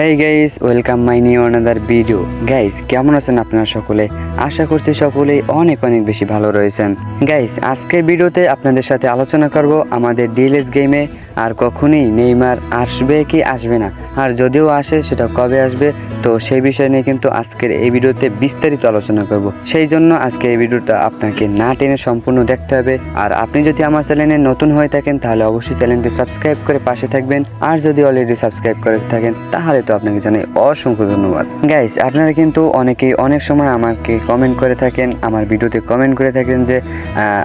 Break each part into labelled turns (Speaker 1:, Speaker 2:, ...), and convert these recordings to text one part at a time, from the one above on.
Speaker 1: Hey guys welcome my new another video guys কেমন আছেন আপনারা সকলে? আশা করছি সকলেই অনেক অনেক বেশি ভালো রয়েছেন। গাইস আজকের ভিডিওতে আপনাদের সাথে আলোচনা করব আমাদের ডিএলএস গেমে আর কখনই নেইমার আসবে কি আসবে না? আর যদিও আসে, সেটা কবে আসবে তো সেই বিষয় নিয়ে কিন্তু আজকের এই ভিডিওতে বিস্তারিত আলোচনা করব। সেই জন্য আজকে এই ভিডিওটা আপনাকে না টেনে সম্পূর্ণ দেখতে হবে। আর আপনি যদি আমার চ্যানেলে নতুন হয়ে থাকেন, তাহলে অবশ্যই চ্যানেলটি সাবস্ক্রাইব করে পাশে থাকবেন। আর যদি অলরেডি সাবস্ক্রাইব করে থাকেন, তাহলে তো আপনাকে জানাই অসংখ্য ধন্যবাদ। গাইস আপনারা কিন্তু অনেকেই অনেক সময় আমাকে কমেন্ট করে থাকেন, আমার ভিডিওতে কমেন্ট করে থাকেন যে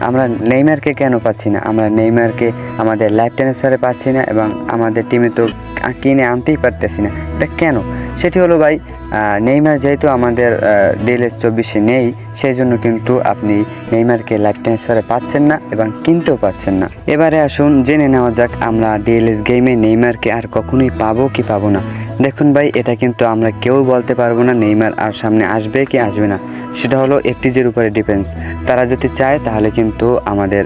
Speaker 1: আমরা নেইমারকে কেন পাচ্ছি না? আমরা নেইমারকে আমাদের লাইফ টেনিসারে পাচ্ছি না এবং আমাদের টিমে তো কিনে আনতেই পারতেছি না। এটা কেন? সেটি হলো ভাই নেইমার যেহেতু আমাদের ডিএলএস চব্বিশে নেই সেই জন্য কিন্তু আপনি নেইমারকে লাইফ ট্রান্সফারে পাচ্ছেন না এবং কিনতেও পাচ্ছেন না। এবারে আসুন, জেনে নেওয়া যাক আমরা ডিএলএস গেমে নেইমারকে আর কখনোই পাবো কি পাবো না। দেখুন ভাই, এটা কিন্তু আমরা কেউ বলতে পারব না নেইমার আর সামনে আসবে কি আসবে না। সেটা হলো এফটিজের উপরে ডিপেন্স তারা যদি চায়, তাহলে কিন্তু আমাদের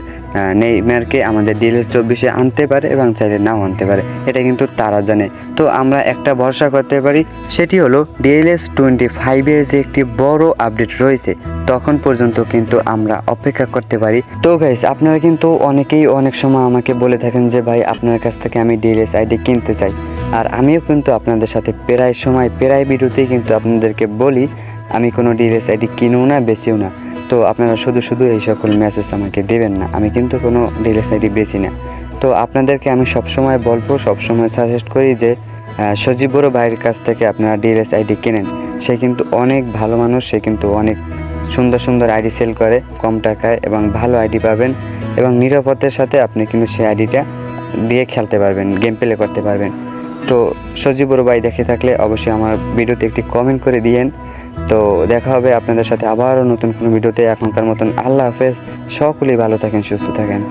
Speaker 1: নেইমারকে আমাদের ডিএলএস চব্বিশে আনতে পারে এবং চাইলে নাও আনতে পারে। এটা কিন্তু তারা জানে। তো আমরা একটা ভরসা করতে পারি, সেটি হলো ডিএলএস টোয়েন্টি ফাইভের যে একটি বড় আপডেট রয়েছে, তখন পর্যন্ত কিন্তু আমরা অপেক্ষা করতে পারি। তো গাইস আপনারা কিন্তু অনেকেই অনেক সময় আমাকে বলে থাকেন যে, ভাই, আপনার কাছ থেকে আমি ডিএলএস আইডি কিনতে চাই। আর আমিও কিন্তু আপনাদের সাথে প্রায় সময়, প্রায় ভিডিওতেই কিন্তু আপনাদেরকে বলি, আমি কোনো ডিএলএস আইডি কিনও না, বেচিও না। তো আপনারা শুধু শুধু এই সকল মেসেজ আমাকে দেবেন না। আমি কিন্তু কোনো ডিএলএস আইডি বেচি না। তো আপনাদেরকে আমি সবসময় বলব, সবসময় সাজেস্ট করি যে সজীব বড় ভাইয়ের কাছ থেকে আপনারা ডিএলএস আইডি কেনেন। সে কিন্তু অনেক ভালো মানুষ, সে কিন্তু অনেক সুন্দর সুন্দর আইডি সেল করে, কম টাকায় এবং ভালো আইডি পাবেন এবং নিরাপত্তার সাথে আপনি কিন্তু সেই আইডিটা দিয়ে খেলতে পারবেন গেম প্লে করতে পারবেন। তো সজীব বড়ুবাই দেখে থাকলে অবশ্যই আমার ভিডিওতে একটি কমেন্ট করে দিয়েন। তো দেখা হবে আপনাদের সাথে আবারও নতুন কোনো ভিডিওতে। এখনকার মতন আল্লাহ হাফেজ। সকলেই ভালো থাকেন, সুস্থ থাকেন।